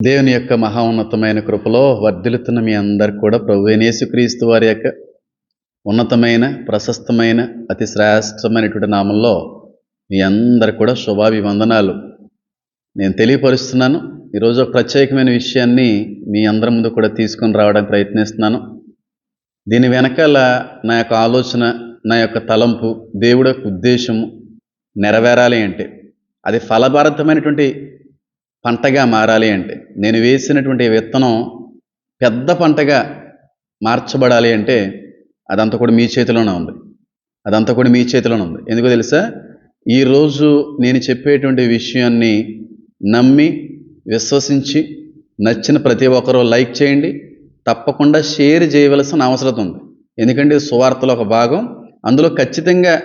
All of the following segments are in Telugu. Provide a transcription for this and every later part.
దేవుని యొక్క మహోన్నతమైన కృపలో వర్ధిల్లుతున్న మీ అందరికి కూడా ప్రభు యేసుక్రీస్తు వారి యొక్క ఉన్నతమైన ప్రశస్తమైన అతి శ్రేష్టమైనటువంటి నామంలో మీ అందరికి కూడా శుభాభివందనాలు. నేను తెలియపరుస్తున్నాను. ఈరోజు ఒక ప్రత్యేకమైన విషయాన్ని మీ అందరి ముందు కూడా తీసుకొని రావడానికి ప్రయత్నిస్తున్నాను. దీని వెనకాల నా యొక్క ఆలోచన నా యొక్క తలంపు దేవుడి యొక్క ఉద్దేశము నెరవేరాలి అంటే అది ఫలభారతమైనటువంటి పంటగా మారాలి అంటే నేను వేసినటువంటి విత్తనం పెద్ద పంటగా మార్చబడాలి అంటే అదంతా కూడా మీ చేతిలోనే ఉంది. అదంతా కూడా మీ చేతిలోనే ఉంది. ఎందుకో తెలుసా? ఈరోజు నేను చెప్పేటువంటి విషయాన్ని నమ్మి విశ్వసించి నచ్చిన ప్రతి ఒక్కరూ లైక్ చేయండి. తప్పకుండా షేర్ చేయవలసిన అవసరం ఉంది. ఎందుకంటే సువార్తలో ఒక భాగం. అందులో ఖచ్చితంగా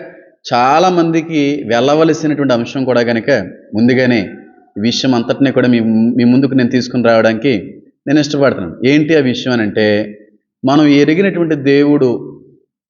చాలామందికి వెళ్ళవలసినటువంటి అంశం కూడా కనుక ముందుగానే ఈ విషయం అంతటినీ కూడా మీ మీ ముందుకు నేను తీసుకుని రావడానికి నేను ఇష్టపడుతున్నాను. ఏంటి ఆ విషయం అని అంటే మనం ఎరిగినటువంటి దేవుడు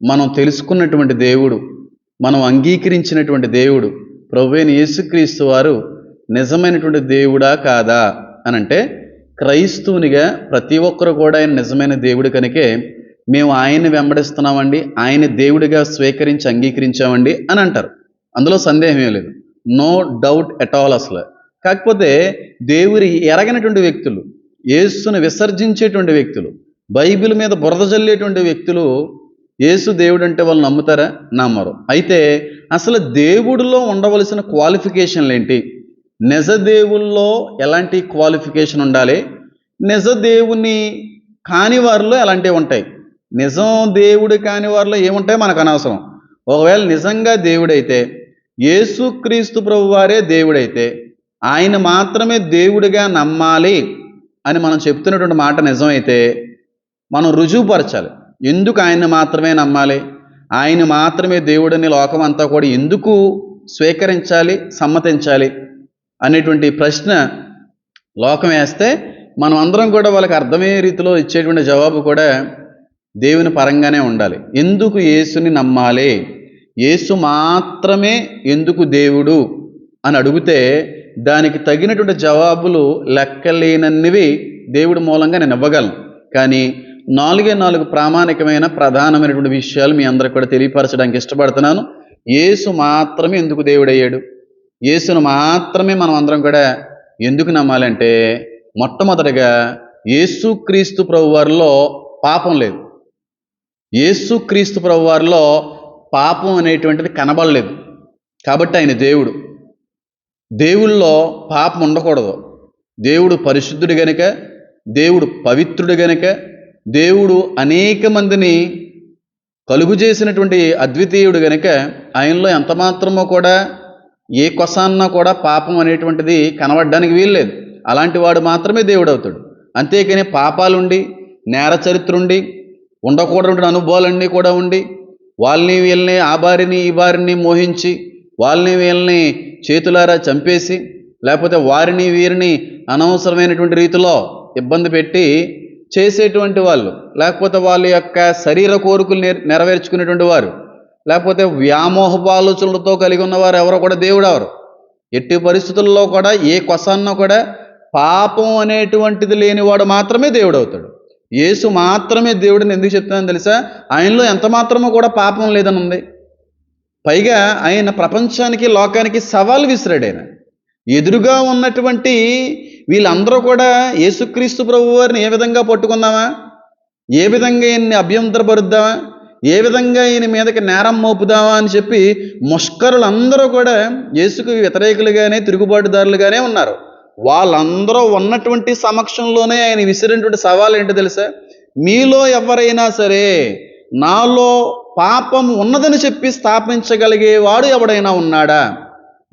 మనం తెలుసుకున్నటువంటి దేవుడు మనం అంగీకరించినటువంటి దేవుడు ప్రభువైన యేసుక్రీస్తు వారు నిజమైనటువంటి దేవుడా కాదా అని అంటే క్రైస్తవునిగా ప్రతి ఒక్కరు కూడా ఆయన నిజమైన దేవుడు కనుకే మేము ఆయన్ని వెంబడిస్తున్నామండి ఆయన దేవుడిగా స్వీకరించి అంగీకరించామండి అని అంటారు. అందులో సందేహమే లేదు. నో డౌట్ ఎట్ ఆల్ అసలు. కాకపోతే దేవుని ఎరగనటువంటి వ్యక్తులు యేసును విసర్జించేటువంటి వ్యక్తులు బైబిల్ మీద బురద చల్లేటువంటి వ్యక్తులు యేసు దేవుడు అంటే వాళ్ళు నమ్ముతారా? నమ్మరు. అయితే అసలు దేవుడిలో ఉండవలసిన క్వాలిఫికేషన్లు ఏంటి? నిజదేవుల్లో ఎలాంటి క్వాలిఫికేషన్ ఉండాలి? నిజదేవుని కాని వారిలో ఎలాంటివి ఉంటాయి? నిజం దేవుడు కాని వారిలో ఏముంటాయి? మనకు అనవసరం. ఒకవేళ నిజంగా దేవుడైతే యేసుక్రీస్తు క్రీస్తు వారే దేవుడైతే ఆయన మాత్రమే దేవుడిగా నమ్మాలి అని మనం చెప్తున్నటువంటి మాట నిజమైతే మనం రుజువుపరచాలి. ఎందుకు ఆయన్ని మాత్రమే నమ్మాలి? ఆయన మాత్రమే దేవుడని లోకం అంతా కూడా ఎందుకు స్వీకరించాలి సమ్మతించాలి అనేటువంటి ప్రశ్న లోకం వేస్తే మనం అందరం కూడా వాళ్ళకి అర్థమయ్యే రీతిలో ఇచ్చేటువంటి జవాబు కూడా దేవుని పరంగానే ఉండాలి. ఎందుకు యేసుని నమ్మాలి? యేసు మాత్రమే ఎందుకు దేవుడు అని అడిగితే దానికి తగినటువంటి జవాబులు లెక్కలేనన్నివి దేవుడి మూలంగా నేను ఇవ్వగలను. కానీ నాలుగే నాలుగు ప్రామాణికమైన ప్రధానమైనటువంటి విషయాలు మీ అందరికి కూడా తెలియపరచడానికి ఇష్టపడుతున్నాను. యేసు మాత్రమే ఎందుకు దేవుడయ్యాడు? యేసును మాత్రమే మనం అందరం కూడా ఎందుకు నమ్మాలంటే మొట్టమొదటిగా యేసు క్రీస్తు పాపం లేదు. యేసు క్రీస్తు పాపం అనేటువంటిది కనబడలేదు. కాబట్టి ఆయన దేవుడు. దేవుల్లో పాపం ఉండకూడదు. దేవుడు పరిశుద్ధుడు గనుక దేవుడు పవిత్రుడు గనుక దేవుడు అనేక మందిని కలుగు చేసినటువంటి అద్వితీయుడు గనుక ఆయనలో ఎంతమాత్రమో కూడా ఏ కొసాన్నా కూడా పాపం అనేటువంటిది కనబడడానికి వీల్లేదు. అలాంటి వాడు మాత్రమే దేవుడు అవుతాడు అంతేకాని పాపాలుండి నేర చరిత్ర ఉండి ఉండకూడని అనుభవాలన్నీ కూడా ఉండి వాళ్ళని వీళ్ళని ఆ బారిని ఈ బారిని మోహించి వాళ్ళని వీళ్ళని చేతులారా చంపేసి లేకపోతే వారిని వీరిని అనవసరమైనటువంటి రీతిలో ఇబ్బంది పెట్టి చేసేటువంటి వాళ్ళు లేకపోతే వాళ్ళ యొక్క శరీర కోరికలు నెర నెరవేర్చుకునేటువంటి వారు లేకపోతే వ్యామోహపు ఆలోచనలతో కలిగి ఉన్నవారు ఎవరో కూడా దేవుడు ఎవరు. ఎట్టి పరిస్థితుల్లో కూడా ఏ కొసన్న కూడా పాపం అనేటువంటిది లేనివాడు మాత్రమే దేవుడు అవుతాడు. యేసు మాత్రమే దేవుడిని ఎందుకు చెప్తున్నాను తెలుసా? ఆయనలో ఎంత మాత్రమో కూడా పాపం లేదని ఉంది పైగా ఆయన ప్రపంచానికి లోకానికి సవాల్ విసిరాడు ఆయన. ఎదురుగా ఉన్నటువంటి వీళ్ళందరూ కూడా యేసుక్రీస్తు ప్రభు వారిని ఏ విధంగా పట్టుకుందామా ఏ విధంగా ఈయన్ని అభ్యంతరపరుద్దామా? ఏ విధంగా ఈయన మీదకి నేరం మోపుదామా అని చెప్పి ముష్కరులందరూ కూడా యేసుకు వ్యతిరేకులుగానే తిరుగుబాటుదారులుగానే ఉన్నారు. వాళ్ళందరూ ఉన్నటువంటి సమక్షంలోనే ఆయన విసిరినటువంటి సవాల్ ఏంటో తెలుసా? మీలో ఎవరైనా సరే నాలో పాపం ఉన్నదని చెప్పి స్థాపించగలిగేవాడు ఎవడైనా ఉన్నాడా?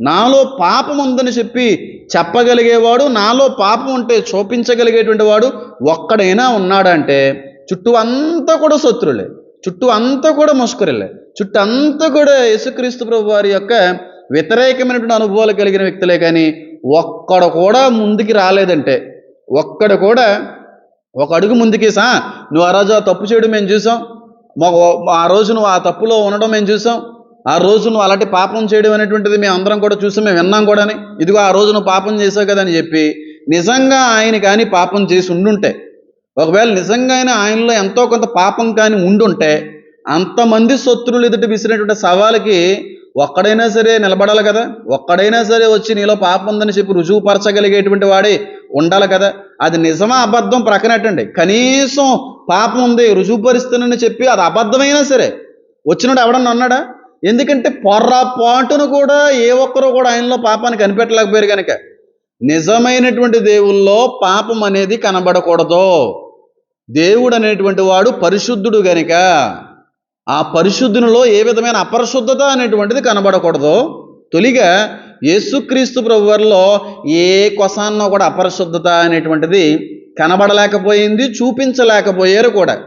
నాలో పాపం ఉందని చెప్పి చెప్పగలిగేవాడు నాలో పాపం ఉంటే చూపించగలిగేటువంటి వాడు ఒక్కడైనా ఉన్నాడంటే చుట్టూ అంతా కూడా శత్రులే చుట్టూ అంతా కూడా ముసుకురలే చుట్టూ అంతా కూడా యేసుక్రీస్తు ప్రభు వారి యొక్క వ్యతిరేకమైనటువంటి అనుభవాలు కలిగిన వ్యక్తులే కానీ ఒక్కడ కూడా ముందుకి రాలేదంటే ఒక్కడ కూడా ఒక అడుగు ముందుకేసా? నువ్వు ఆ రోజు తప్పు చేయడం మేము చూసాం ఆ రోజు నువ్వు ఆ తప్పులో ఉండడం మేము చూసాం. ఆ రోజు నువ్వు అలాంటి పాపం చేయడం అనేటువంటిది మేము అందరం కూడా చూసాం మేము విన్నాం కూడా ఇదిగో ఆ రోజు నువ్వు పాపం చేసావు కదా అని చెప్పి నిజంగా ఆయన కానీ పాపం చేసి ఉండుంటే ఒకవేళ నిజంగా ఆయన ఆయనలో ఎంతో కొంత పాపం కానీ ఉండుంటే అంతమంది శత్రువులు ఎదుట విసిరినటువంటి సవాలుకి ఒక్కడైనా సరే నిలబడాలి కదా. ఒక్కడైనా సరే వచ్చి నీలో పాపం ఉందని చెప్పి రుజువుపరచగలిగేటువంటి వాడే ఉండాలి కదా. అది నిజమా అబద్ధం ప్రక్కనట్టండి కనీసం పాపం ఉంది రుజువుపరుస్తానని చెప్పి అది అబద్ధమైనా సరే వచ్చినాడు ఎవడన్నా అన్నాడా? ఎందుకంటే పొర్రపాటును కూడా ఏ ఒక్కరూ కూడా ఆయనలో పాపాన్ని కనిపెట్టలేకపోయారు కనుక. నిజమైనటువంటి దేవుల్లో పాపం అనేది కనబడకూడదు. దేవుడు అనేటువంటి వాడు పరిశుద్ధుడు గనుక. ఆ పరిశుద్ధునిలో ఏ విధమైన అపరిశుద్ధత అనేటువంటిది కనబడకూడదు. తొలిగా యేసుక్రీస్తు ప్రభువారిలో ఏ కొసాన్నో కూడా అపరిశుద్ధత అనేటువంటిది కనబడలేకపోయింది చూపించలేకపోయారు కూడా.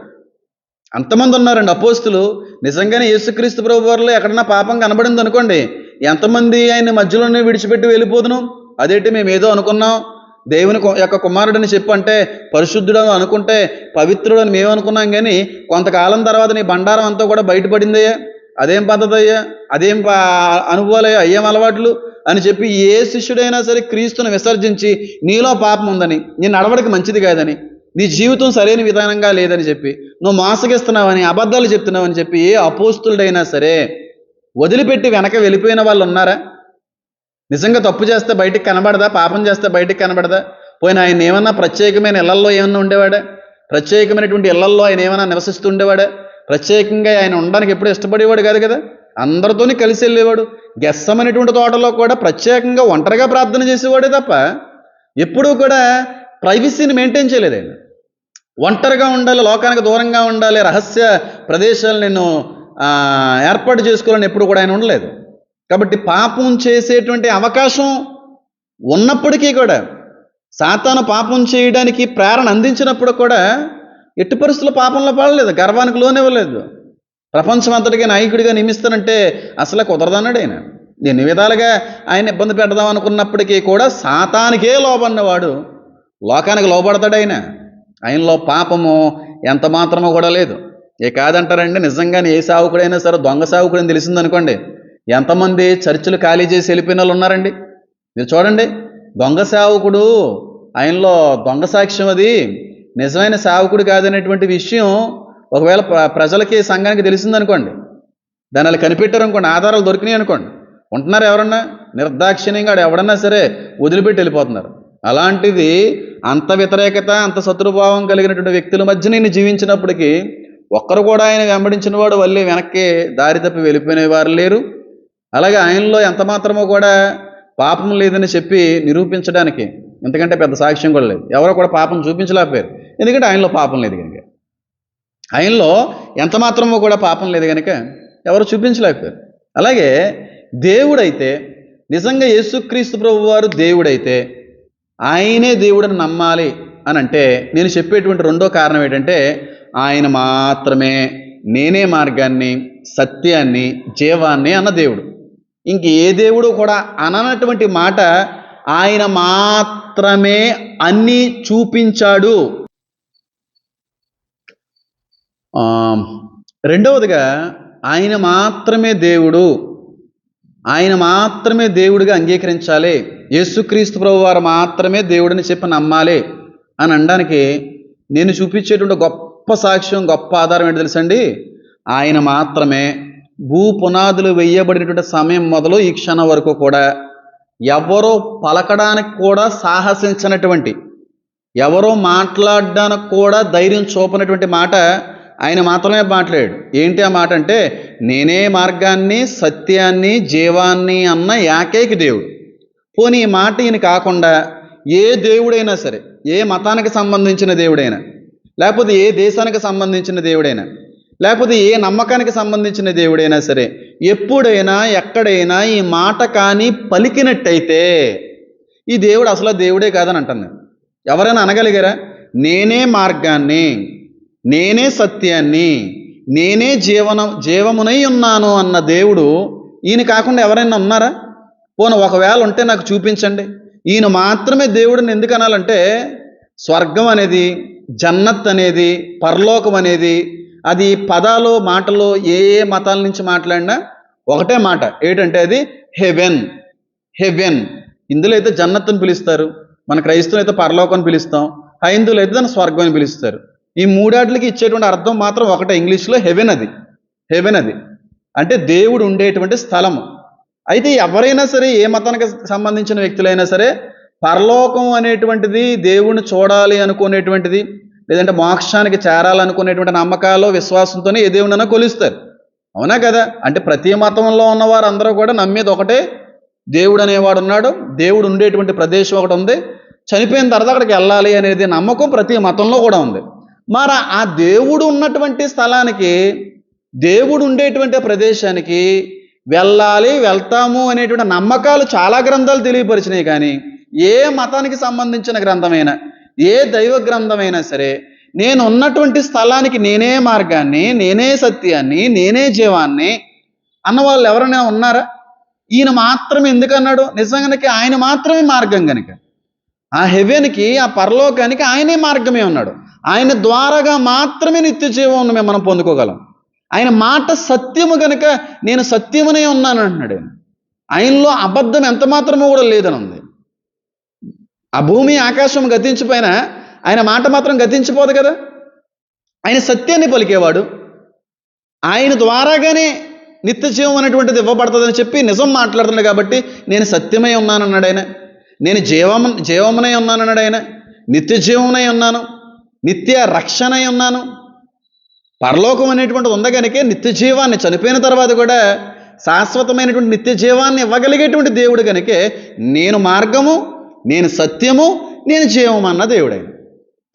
అంతమంది ఉన్నారండి అపోస్తులు. నిజంగానే యేసుక్రీస్తు ప్రభు వారిలో ఎక్కడన్నా పాపం కనబడింది అనుకోండి ఎంతమంది ఆయన మధ్యలోనే విడిచిపెట్టి వెళ్ళిపోదును? అదేంటి మేము ఏదో అనుకున్నాం. దేవుని కు- యొక్క కుమారుడని చెప్పు అంటే పరిశుద్ధుడు అని అనుకుంటే పవిత్రుడు అని మేము అనుకున్నాం కానీ కొంతకాలం తర్వాత నీ బండారం అంతా కూడా బయటపడిందయ్యా. అదేం పద్ధతి అయ్యా అదేం పా- అనుభవాలయ్యా? అయ్యేం అలవాట్లు? అని చెప్పి ఏ శిష్యుడైనా సరే క్రీస్తుని విసర్జించి నీలో పాపం ఉందని నీ నడవడికి మంచిది కాదని నీ జీవితం సరైన విధానంగా లేదని చెప్పి నువ్వు మోసగిస్తున్నావని అబద్ధాలు చెప్తున్నావని చెప్పి ఏ అపోస్తుడైనా సరే వదిలిపెట్టి వెనక వెళ్ళిపోయిన వాళ్ళు ఉన్నారా? నిజంగా తప్పు చేస్తే బయటికి కనబడదా? పాపం చేస్తే బయటికి కనబడదా? పోయిన ఆయన ఏమన్నా ప్రత్యేకమైన ఇళ్ళల్లో ఏమన్నా ఉండేవాడా? ప్రత్యేకమైనటువంటి ఇళ్ళల్లో ఆయన ఏమైనా నివసిస్తూ ఉండేవాడా? ప్రత్యేకంగా ఆయన ఉండడానికి ఎప్పుడు ఇష్టపడేవాడు కాదు కదా? అందరితోని కలిసి వెళ్ళేవాడు. గెస్సం అనేటువంటి తోటలో కూడా ప్రత్యేకంగా ఒంటరిగా ప్రార్థన చేసేవాడే తప్ప ఎప్పుడూ కూడా ప్రైవసీని మెయింటైన్ చేయలేదు ఆయన ఒంటరిగా ఉండాలి లోకానికి దూరంగా ఉండాలి రహస్య ప్రదేశాలు నేను ఏర్పాటు చేసుకోవాలని ఎప్పుడు కూడా ఆయన ఉండలేదు. కాబట్టి పాపం చేసేటువంటి అవకాశం ఉన్నప్పటికీ కూడా సాతాను పాపం చేయడానికి ప్రేరణ అందించినప్పుడు కూడా ఎట్టి పరిస్థితుల్లో పాపంలో పడలేదు గర్వానికి లోనివ్వలేదు. ప్రపంచం అంతటికీ నాయకుడిగా నియమిస్తానంటే అసలు కుదరదన్నాడు ఆయన ఎన్ని విధాలుగా ఆయన ఇబ్బంది పెడదాం అనుకున్నప్పటికీ కూడా సాతానికే లోబడినవాడు లోకానికి లోబడతాడు ఆయన ఆయనలో పాపము ఎంత మాత్రమో కూడా లేదు. ఏ కాదంటారండి? నిజంగానే ఏ సావుకుడైనా సరే దొంగ సావుకుడని తెలిసిందనుకోండి. ఎంతమంది చర్చిలు ఖాళీ చేసి వెళ్ళిపోయిన వాళ్ళు ఉన్నారండి? మీరు చూడండి. దొంగ సావుకుడు ఆయనలో దొంగ సాక్ష్యం అది. నిజమైన సావుకుడు కాదనేటువంటి విషయం ఒకవేళ ప్రజలకి సంఘానికి తెలిసిందనుకోండి దాని అలా కనిపెట్టారు అనుకోండి ఆధారాలు దొరికినాయి అనుకోండి ఉంటున్నారు ఎవరన్నా నిర్దాక్షిణ్యంగా ఎవడన్నా సరే వదిలిపెట్టి వెళ్ళిపోతున్నారు. అలాంటిది అంత వ్యతిరేకత అంత శత్రుభావం కలిగినటువంటి వ్యక్తుల మధ్య నేను జీవించినప్పటికీ ఒక్కరు కూడా ఆయన వెంబడించిన వాడు వల్లే వెనక్కి దారి తప్పి వెళ్ళిపోయిన వారు లేరు. అలాగే ఆయనలో ఎంత మాత్రమో కూడా పాపం లేదని చెప్పి నిరూపించడానికి ఎందుకంటే పెద్ద సాక్ష్యం కూడా లేదు. ఎవరో కూడా పాపం చూపించలేకపోయారు. ఎందుకంటే ఆయనలో పాపం లేదు కనుక. ఆయనలో ఎంత మాత్రమో కూడా పాపం లేదు కనుక ఎవరు చూపించలేకపోయారు. అలాగే దేవుడైతే నిజంగా యేసుక్రీస్తు ప్రభు వారు దేవుడైతే ఆయనే దేవుడని నమ్మాలి అని అంటే నేను చెప్పేటువంటి రెండో కారణం ఏంటంటే ఆయన మాత్రమే నేనే మార్గాన్ని సత్యాన్ని జీవాన్ని అన్న దేవుడు. ఇంక ఏ దేవుడు కూడా అననటువంటి మాట ఆయన మాత్రమే అన్నీ చూపించాడు. రెండవదిగా ఆయన మాత్రమే దేవుడు. ఆయన మాత్రమే దేవుడిగా అంగీకరించాలి. యేసుక్రీస్తు ప్రభు వారు మాత్రమే దేవుడిని చెప్పి నమ్మాలి అని అనడానికి నేను చూపించేటువంటి గొప్ప సాక్ష్యం గొప్ప ఆధారం ఏంటి తెలుసండి? ఆయన మాత్రమే భూ పునాదులు వేయబడినటువంటి సమయం మొదలు ఈ క్షణం వరకు కూడా ఎవరో పలకడానికి కూడా సాహసించినటువంటి ఎవరో మాట్లాడడానికి కూడా ధైర్యం చూపనటువంటి మాట ఆయన మాత్రమే మాట్లాడాడు. ఏంటి ఆ మాట అంటే నేనే మార్గాన్ని సత్యాన్ని జీవాన్ని అన్న ఏకైక దేవుడు. పోనీ ఈ మాట ఈయన కాకుండా ఏ దేవుడైనా సరే ఏ మతానికి సంబంధించిన దేవుడైనా లేకపోతే ఏ దేశానికి సంబంధించిన దేవుడైనా లేకపోతే ఏ నమ్మకానికి సంబంధించిన దేవుడైనా సరే ఎప్పుడైనా ఎక్కడైనా ఈ మాట కానీ పలికినట్టయితే ఈ దేవుడు అసలు దేవుడే కాదని అంటాను ఎవరైనా అనగలిగారా? నేనే మార్గాన్ని. నేనే సత్యాన్ని నేనే జీవన జీవమునై ఉన్నాను అన్న దేవుడు ఈయన కాకుండా ఎవరైనా ఉన్నారా? పోను ఒకవేళ ఉంటే నాకు చూపించండి. ఈయన మాత్రమే దేవుడిని ఎందుకు అనాలంటే స్వర్గం అనేది జన్నత్ అనేది పరలోకం అనేది అది పదాలు మాటలు ఏ ఏ మతాల నుంచి మాట్లాడినా ఒకటే మాట. ఏంటంటే అది హెవెన్ హెవెన్. ఇందులో అయితే జన్నత్ అని పిలుస్తారు. మన క్రైస్తవులు అయితే పరలోకం అని పిలుస్తాం. హైందువులు అయితే దాన్ని స్వర్గం అని పిలుస్తారు. ఈ మూడాట్లకి ఇచ్చేటువంటి అర్థం మాత్రం ఒకటే. ఇంగ్లీష్లో హెవెన్ అది. హెవెన్ అది. అంటే దేవుడు ఉండేటువంటి స్థలము. అయితే ఎవరైనా సరే ఏ మతానికి సంబంధించిన వ్యక్తులైనా సరే పరలోకం అనేటువంటిది దేవుణ్ణి చూడాలి అనుకునేటువంటిది లేదంటే మోక్షానికి చేరాలనుకునేటువంటి నమ్మకాలు విశ్వాసంతోనే ఏ దేవుడైనా కొలుస్తారు. అవునా కదా? అంటే ప్రతి మతంలో ఉన్నవారు అందరూ కూడా నమ్మేది ఒకటే. దేవుడు అనేవాడు ఉన్నాడు. దేవుడు ఉండేటువంటి ప్రదేశం ఒకటి ఉంది. చనిపోయిన తర్వాత అక్కడికి వెళ్ళాలి అనేది నమ్మకం ప్రతి మతంలో కూడా ఉంది. మరి ఆ దేవుడు ఉన్నటువంటి స్థలానికి దేవుడు ఉండేటువంటి ప్రదేశానికి వెళ్ళాలి వెళ్తాము అనేటువంటి నమ్మకాలు చాలా గ్రంథాలు తెలియపరిచినాయి కానీ ఏ మతానికి సంబంధించిన గ్రంథమైనా ఏ దైవ గ్రంథమైనా సరే నేను ఉన్నటువంటి స్థలానికి నేనే మార్గాన్ని నేనే సత్యాన్ని నేనే జీవాన్ని అన్న వాళ్ళు ఎవరైనా ఉన్నారా? ఈయన మాత్రమే ఎందుకన్నాడు నిజంగానికి ఆయన మాత్రమే మార్గం కనుక ఆ హెవెన్కి ఆ పరలోకానికి ఆయనే మార్గమే ఉన్నాడు. ఆయన ద్వారాగా మాత్రమే నిత్య జీవం మేము మనం పొందుకోగలం. ఆయన మాట సత్యము గనుక నేను సత్యమునే ఉన్నాను అంటున్నాడు. ఆయనలో అబద్ధం ఎంత మాత్రమో కూడా లేదని ఉంది ఆ భూమి ఆకాశం గతించిపోయినా ఆయన మాట మాత్రం గతించిపోదు కదా. ఆయన సత్యాన్ని పలికేవాడు. ఆయన ద్వారాగానే నిత్య జీవం అనేటువంటిది ఇవ్వబడుతుందని చెప్పి నిజం మాట్లాడుతున్నాడు కాబట్టి నేను సత్యమై ఉన్నానన్నాడు ఆయన. నేను జీవం జీవమునై ఉన్నానన్నాడు ఆయన. నిత్య జీవమునై ఉన్నాను. నిత్య రక్షణై ఉన్నాను. పరలోకం అనేటువంటి ఉంది కనుక నిత్య జీవాన్ని చనిపోయిన తర్వాత కూడా శాశ్వతమైనటువంటి నిత్య జీవాన్ని ఇవ్వగలిగేటువంటి దేవుడు కనుకే నేను మార్గము నేను సత్యము నేను జీవం అన్న దేవుడైన.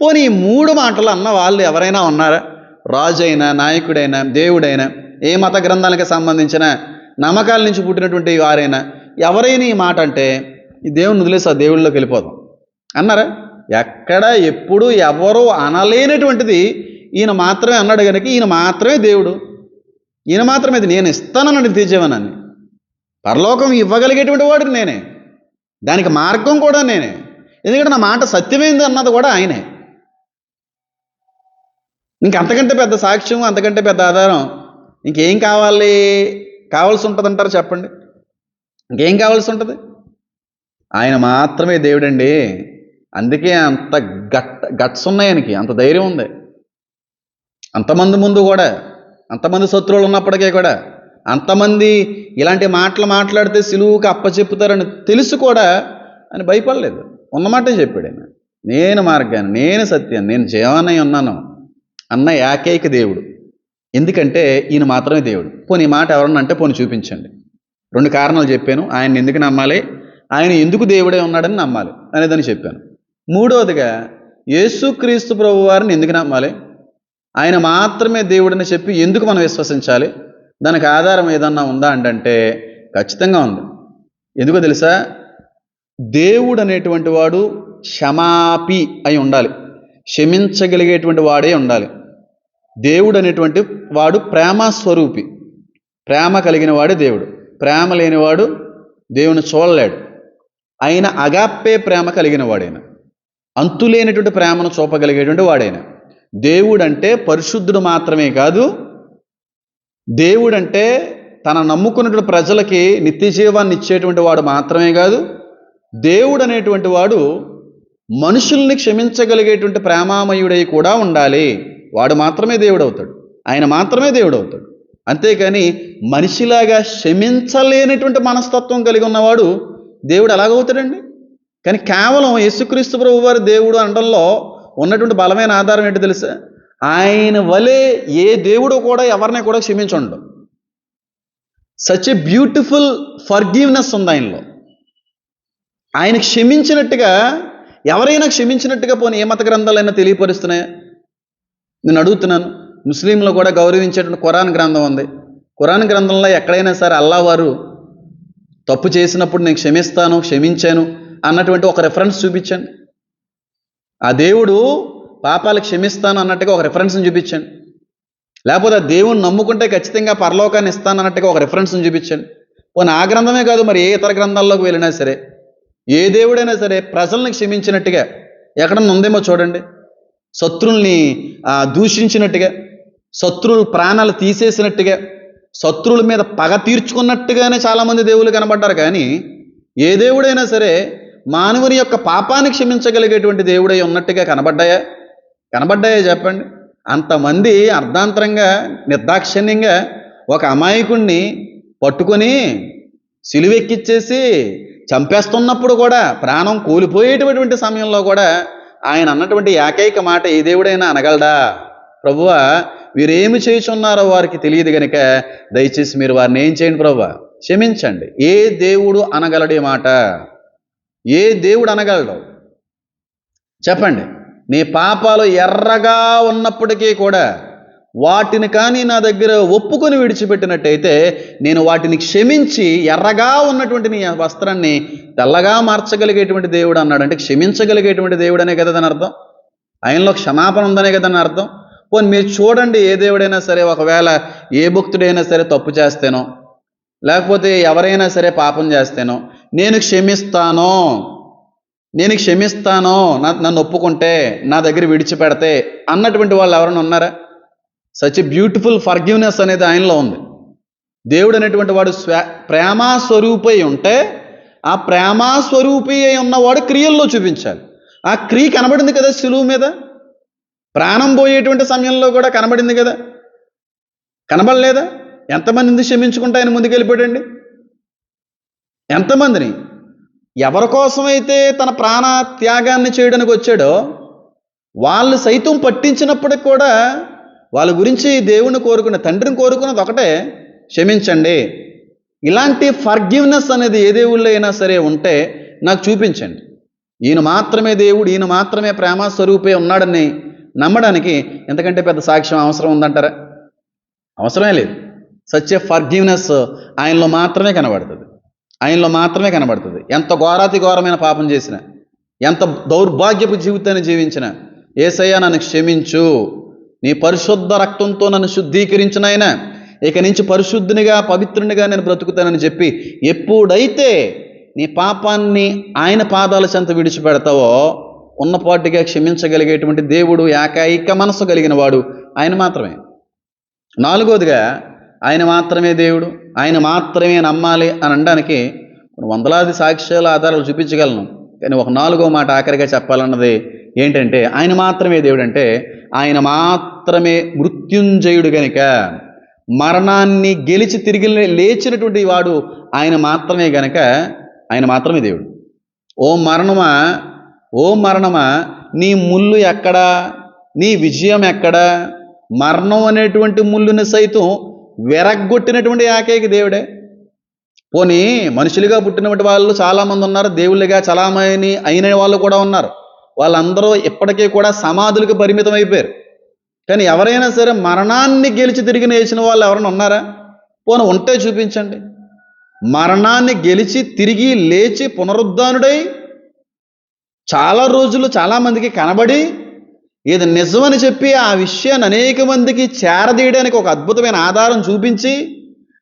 పోనీ ఈ మూడు మాటలు అన్న వాళ్ళు ఎవరైనా ఉన్నారా? రాజు అయినా నాయకుడైనా దేవుడైనా ఏ మత గ్రంథాలకు సంబంధించిన నమ్మకాల నుంచి పుట్టినటువంటి వారైనా ఎవరైనా ఈ మాట అంటే ఈ దేవుని వదిలేసి ఆ దేవుళ్ళలోకి వెళ్ళిపోదాం. అన్నారా? ఎక్కడ ఎప్పుడు ఎవరు అనలేనటువంటిది ఈయన మాత్రమే అన్నాడు కనుక ఈయన మాత్రమే దేవుడు. ఈయన మాత్రమే ఇది నేను ఇస్తానన్నాడు తీర్చేవనని పరలోకం ఇవ్వగలిగేటువంటి వాడు నేనే. దానికి మార్గం కూడా నేనే. ఎందుకంటే నా మాట సత్యమైంది అన్నది కూడా ఆయనే. ఇంక అంతకంటే పెద్ద సాక్ష్యం అంతకంటే పెద్ద ఆధారం ఇంకేం కావాలి? కావాల్సి ఉంటుంది అంటారు చెప్పండి? ఇంకేం కావాల్సి ఉంటుంది? ఆయన మాత్రమే దేవుడండి. అందుకే అంత గట్ గట్స్ ఉన్నాయి ఆయనకి అంత ధైర్యం ఉంది. అంతమంది ముందు కూడా అంతమంది శత్రువులు ఉన్నప్పటికీ కూడా అంతమంది ఇలాంటి మాటలు మాట్లాడితే సిలువుకి అప్పచెప్పుతారని తెలుసు కూడా అని భయపడలేదు. ఉన్నమాటే చెప్పాడు ఆయన. నేను మార్గాన్ని నేను సత్యం నేను జీవనై ఉన్నాను అన్న ఏకైక దేవుడు. ఎందుకంటే ఈయన మాత్రమే దేవుడు. పోనీ మాట ఎవరన్నా అంటే పోనీ చూపించండి. రెండు కారణాలు చెప్పాను. ఆయన ఎందుకు నమ్మాలి? ఆయన ఎందుకు దేవుడే ఉన్నాడని నమ్మాలి. అనేదని చెప్పాను. మూడవదిగా యేసుక్రీస్తు ప్రభు వారిని ఎందుకు నమ్మాలి? ఆయన మాత్రమే దేవుడని చెప్పి ఎందుకు మనం విశ్వసించాలి? దానికి ఆధారం ఏదన్నా ఉందా అంటే ఖచ్చితంగా ఉంది. ఎందుకో తెలుసా? దేవుడు అనేటువంటి వాడు క్షమాపి అయి ఉండాలి. క్షమించగలిగేటువంటి వాడే ఉండాలి. దేవుడు అనేటువంటి వాడు ప్రేమ స్వరూపి. ప్రేమ కలిగిన వాడే దేవుడు. ప్రేమ లేనివాడు దేవుని చూడలేడు. ఆయన అగాప్పే ప్రేమ కలిగిన వాడైనా. అంతులేనటువంటి ప్రేమను చూపగలిగేటువంటి వాడైన. దేవుడంటే పరిశుద్ధుడు మాత్రమే కాదు దేవుడంటే తన నమ్ముకున్నటువంటి ప్రజలకి నిత్య జీవాన్ని ఇచ్చేటువంటి వాడు మాత్రమే కాదు దేవుడు అనేటువంటి వాడు మనుషుల్ని క్షమించగలిగేటువంటి ప్రేమామయుడై కూడా ఉండాలి. వాడు మాత్రమే దేవుడు అవుతాడు ఆయన మాత్రమే దేవుడు అవుతాడు అంతేకాని మనిషిలాగా క్షమించలేనటువంటి మనస్తత్వం కలిగి ఉన్నవాడు దేవుడు ఎలాగవుతాడండి? కానీ కేవలం యేసుక్రీస్తు ప్రభు వారి దేవుడు అనడంలో ఉన్నటువంటి బలమైన ఆధారం ఏంటి తెలుసా? ఆయన వలె ఏ దేవుడు కూడా ఎవరిని కూడా క్షమించండు. సచ్ ఎ బ్యూటిఫుల్ ఫర్గివ్నెస్ ఉంది ఆయనలో. ఆయన క్షమించినట్టుగా ఎవరైనా క్షమించినట్టుగా పోనీ ఏ మత గ్రంథాలైనా తెలియపరుస్తున్నాయి? నేను అడుగుతున్నాను. ముస్లింలు కూడా గౌరవించేటువంటి ఖురాన్ గ్రంథం ఉంది. ఖురాన్ గ్రంథంలో ఎక్కడైనా సరే అల్లా వారు తప్పు చేసినప్పుడు నేను క్షమిస్తాను క్షమించాను అన్నటువంటి ఒక రెఫరెన్స్ చూపించండి. ఆ దేవుడు పాపాలు క్షమిస్తాను అన్నట్టుగా ఒక రెఫరెన్స్ని చూపించండి. లేకపోతే ఆ దేవుని నమ్ముకుంటే ఖచ్చితంగా పరలోకాన్ని ఇస్తాను అన్నట్టుగా ఒక రెఫరెన్స్ని చూపించండి. పోనీ ఆ గ్రంథమే కాదు మరి ఏ ఇతర గ్రంథాల్లోకి వెళ్ళినా సరే ఏ దేవుడైనా సరే ప్రజల్ని క్షమించినట్టుగా ఎక్కడన్నా ఉందేమో చూడండి. శత్రుల్ని దూషించినట్టుగా శత్రువుల ప్రాణాలు తీసేసినట్టుగా శత్రువుల మీద పగ తీర్చుకున్నట్టుగానే చాలామంది దేవుళ్ళు కనబడ్డారు. కానీ ఏ దేవుడైనా సరే మానవుని యొక్క పాపాన్ని క్షమించగలిగేటువంటి దేవుడై ఉన్నట్టుగా కనబడ్డాయా? కనబడ్డాయా చెప్పండి. అంతమంది అర్ధాంతరంగా నిర్దాక్షిణ్యంగా ఒక అమాయకుణ్ణి పట్టుకొని సిలువెక్కిచ్చేసి చంపేస్తున్నప్పుడు కూడా ప్రాణం కూలిపోయేటటువంటి సమయంలో కూడా ఆయన అన్నటువంటి ఏకైక మాట ఏ దేవుడైనా అనగలడా? ప్రభువా వీరేమి చేయుచున్నారో వారికి తెలియదు గనుక దయచేసి మీరు వారిని ఏం చేయండి ప్రభువా? క్షమించండి. ఏ దేవుడు అనగలడు ఈ మాట? ఏ దేవుడు అనగలడు? చెప్పండి. నీ పాపాలు ఎర్రగా ఉన్నప్పటికీ కూడా వాటిని కానీ నా దగ్గర ఒప్పుకొని విడిచిపెట్టినట్టయితే నేను వాటిని క్షమించి ఎర్రగా ఉన్నటువంటి నీ వస్త్రాన్ని తెల్లగా మార్చగలిగేటువంటి దేవుడు అన్నాడు. అంటే క్షమించగలిగేటువంటి దేవుడు అనే కదా దాని అర్థం? ఆయనలో క్షమాపణ ఉందనే కదా దాని అర్థం? పోనీ మీరు చూడండి ఏ దేవుడైనా సరే ఒకవేళ ఏ భక్తుడైనా సరే తప్పు చేస్తేనో లేకపోతే ఎవరైనా సరే పాపం చేస్తేనో నేను క్షమిస్తాను. నేను క్షమిస్తాను. నా నన్ను ఒప్పుకుంటే నా దగ్గర విడిచిపెడితే అన్నటువంటి వాళ్ళు ఎవరైనా ఉన్నారా? సచ్ బ్యూటిఫుల్ ఫర్గివ్నెస్ అనేది ఆయనలో ఉంది. దేవుడు అనేటువంటి వాడు స్వ ప్రేమా స్వరూపై ఉంటే ఆ ప్రేమాస్వరూపి అయి ఉన్నవాడు క్రియల్లో చూపించాలి. ఆ క్రియ కనబడింది కదా సులువు మీద? ప్రాణం పోయేటువంటి సమయంలో కూడా కనబడింది కదా? కనబడలేదా? ఎంతమందిని క్షమించుకుంటే ఆయన ముందుకెళ్ళిపోయాడండి? ఎంతమందిని? ఎవరి కోసమైతే తన ప్రాణ త్యాగాన్ని చేయడానికి వచ్చాడో వాళ్ళు సైతం పట్టించినప్పటికి కూడా వాళ్ళ గురించి దేవుని కోరుకున్న తండ్రిని కోరుకున్నది ఒకటే క్షమించండి. ఇలాంటి ఫర్గివ్నెస్ అనేది ఏ దేవుళ్ళు అయినా సరే ఉంటే నాకు చూపించండి. ఈయన మాత్రమే దేవుడు ఈయన మాత్రమే ప్రేమ స్వరూపే ఉన్నాడని నమ్మడానికి ఎంతకంటే పెద్ద సాక్ష్యం అవసరం ఉందంటారా? అవసరమే లేదు. సత్య ఫర్గివ్నెస్ ఆయనలో మాత్రమే కనబడుతుంది. ఆయనలో మాత్రమే కనబడుతుంది. ఎంత ఘోరాతి ఘోరమైన పాపం చేసిన ఎంత దౌర్భాగ్యపు జీవితాన్ని జీవించిన ఏసయ్యా నన్ను క్షమించు. నీ పరిశుద్ధ రక్తంతో నన్ను శుద్ధీకరించిన ఆయన. ఇక నుంచి పరిశుద్ధునిగా పవిత్రునిగా నేను బ్రతుకుతానని చెప్పి ఎప్పుడైతే నీ పాపాన్ని ఆయన పాదాల చెంత విడిచిపెడతావో ఉన్నపాటిగా క్షమించగలిగేటువంటి దేవుడు ఏకైక మనసు కలిగిన వాడు ఆయన మాత్రమే. నాలుగోదిగా ఆయన మాత్రమే దేవుడు ఆయన మాత్రమే నమ్మాలి అని అనడానికి కొన్ని వందలాది సాక్ష్యాల ఆధారాలు చూపించగలను. కానీ ఒక నాలుగో మాట ఆఖరిగా చెప్పాలన్నది ఏంటంటే ఆయన మాత్రమే దేవుడు అంటే ఆయన మాత్రమే మృత్యుంజయుడు గనుక మరణాన్ని గెలిచి తిరిగి లేచినటువంటి వాడు ఆయన మాత్రమే గనక ఆయన మాత్రమే దేవుడు. ఓ మరణమా ఓ మరణమా నీ ముళ్ళు ఎక్కడా నీ విజయం ఎక్కడా మరణం అనేటువంటి ముళ్ళుని సైతం వెరగొట్టినటువంటి ఏకైక దేవుడే. పోనీ మనుషులుగా పుట్టినటువంటి వాళ్ళు చాలామంది ఉన్నారు దేవుళ్ళుగా చలామణి అయిన వాళ్ళు కూడా ఉన్నారు. వాళ్ళందరూ ఇప్పటికీ కూడా సమాధులకు పరిమితం అయిపోయారు. కానీ ఎవరైనా సరే మరణాన్ని గెలిచి తిరిగి లేచిన వాళ్ళు ఎవరైనా ఉన్నారా? పోను ఉంటే చూపించండి. మరణాన్ని గెలిచి తిరిగి లేచి పునరుద్ధానుడై చాలా రోజులు చాలామందికి కనబడి ఇది నిజమని చెప్పి ఆ విషయాన్ని అనేక మందికి చేరదీయడానికి ఒక అద్భుతమైన ఆధారం చూపించి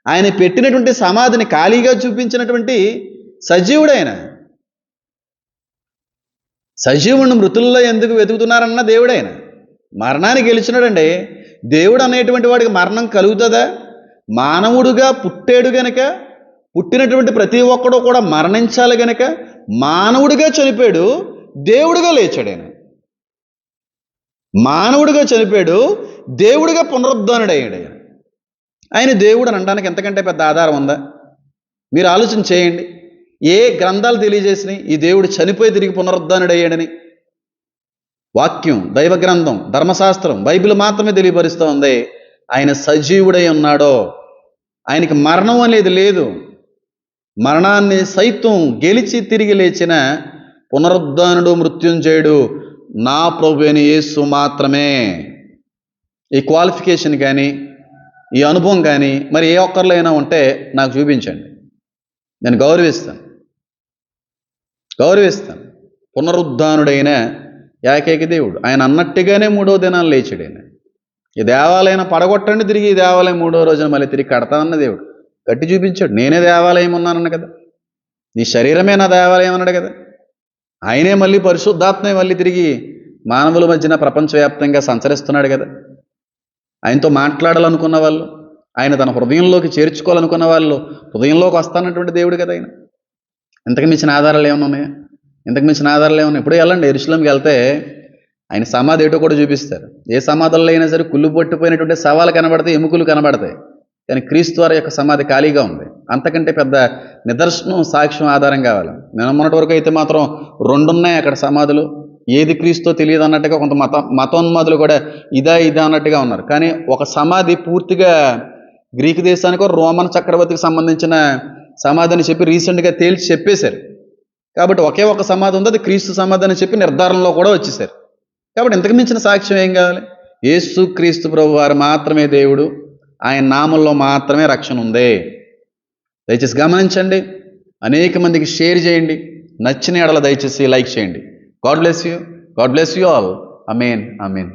ఆయన పెట్టినటువంటి సమాధిని ఖాళీగా చూపించినటువంటి సజీవుడైన సజీవుడిని మృతుల్లో ఎందుకు వెతుకుతున్నారన్న దేవుడైన మరణాన్ని గెలిచినాడండి దేవుడు అనేటువంటి వాడికి మరణం కలుగుతుందా? మానవుడుగా పుట్టాడు గనక పుట్టినటువంటి ప్రతి ఒక్కడు కూడా మరణించాలి గనక మానవుడిగా చనిపోయాడు దేవుడిగా లేచాడు ఆయన మానవుడిగా చనిపోయాడు దేవుడిగా పునరుద్ధానుడయ్యాడు ఆయన ఆయన దేవుడు అని అనడానికి ఎంతకంటే పెద్ద ఆధారం ఉందా? మీరు ఆలోచన చేయండి. ఏ గ్రంథాలు తెలియజేసినాయి? ఈ దేవుడు చనిపోయి తిరిగి పునరుద్ధానుడయ్యాడని వాక్యం దైవ గ్రంథం ధర్మశాస్త్రం బైబిల్ మాత్రమే తెలియపరుస్తూ ఉంది ఆయన సజీవుడై ఉన్నాడో. ఆయనకి మరణం అనేది లేదు మరణాన్ని సైతం గెలిచి తిరిగి లేచిన పునరుద్ధానుడు మృత్యుంజయుడు నా ప్రభు అని యేసు మాత్రమే. ఈ క్వాలిఫికేషన్ కానీ ఈ అనుభవం కానీ మరి ఏ ఒక్కరిలో అయినా ఉంటే నాకు చూపించండి. నేను గౌరవిస్తాను. గౌరవిస్తాను. పునరుద్ధానుడైన ఏకైక దేవుడు. ఆయన అన్నట్టుగానే మూడో దినాలు లేచాడు ఆయన ఈ దేవాలయం పడగొట్టండి తిరిగి ఈ దేవాలయం మూడో రోజున మళ్ళీ తిరిగి కడతానన్న దేవుడు. గట్టి చూపించాడు. నేనే దేవాలయం ఉన్నానన్న కదా. నీ శరీరమే నా దేవాలయం అన్నాడు కదా. ఆయనే మళ్ళీ పరిశుద్ధాత్మే మళ్ళీ తిరిగి మానవుల మధ్యన ప్రపంచవ్యాప్తంగా సంచరిస్తున్నాడు కదా. ఆయనతో మాట్లాడాలనుకున్న వాళ్ళు ఆయన తన హృదయంలోకి చేర్చుకోవాలనుకున్న వాళ్ళు హృదయంలోకి వస్తానటువంటి దేవుడు కదా ఆయన. ఇంతకు మించిన ఆధారాలు ఏమైనా ఉన్నాయా? ఇంతకు మించిన ఆధారాలు ఏమన్నా? ఇప్పుడు వెళ్ళండి ఎరుశలంకి వెళ్తే ఆయన సమాధి ఏటో కూడా చూపిస్తారు. ఏ సమాధుల్లో అయినా సరే కుళ్ళు పట్టిపోయినటువంటి సవాలు కనబడతాయి ఎముకలు కనబడతాయి. కానీ క్రీస్తు వారి యొక్క సమాధి ఖాళీగా ఉంది. అంతకంటే పెద్ద నిదర్శనం సాక్ష్యం ఆధారం కావాలి. నేను మొన్నటి వరకు అయితే మాత్రం రెండు ఉన్నాయి అక్కడ సమాధులు. ఏది క్రీస్తో తెలియదు అన్నట్టుగా కొంత మత మతోన్మాదులు కూడా ఇదా ఇదా అన్నట్టుగా ఉన్నారు. కానీ ఒక సమాధి పూర్తిగా గ్రీకు దేశానికి రోమన్ చక్రవర్తికి సంబంధించిన సమాధి అని చెప్పి రీసెంట్గా తేల్చి చెప్పేశారు. కాబట్టి ఒకే ఒక సమాధి ఉంది అది క్రీస్తు సమాధి అని చెప్పి నిర్ధారణలో కూడా వచ్చేసారు కాబట్టి ఇంతకు మించిన సాక్ష్యం ఏం కావాలి? యేసు క్రీస్తు ప్రభు వారు మాత్రమే దేవుడు ఆయన నామంలో మాత్రమే రక్షణ ఉంది. దయచేసి గమనించండి. అనేక మందికి షేర్ చేయండి. నచ్చిన ఎడల దయచేసి లైక్ చేయండి. God bless you. God bless you all. Amen amen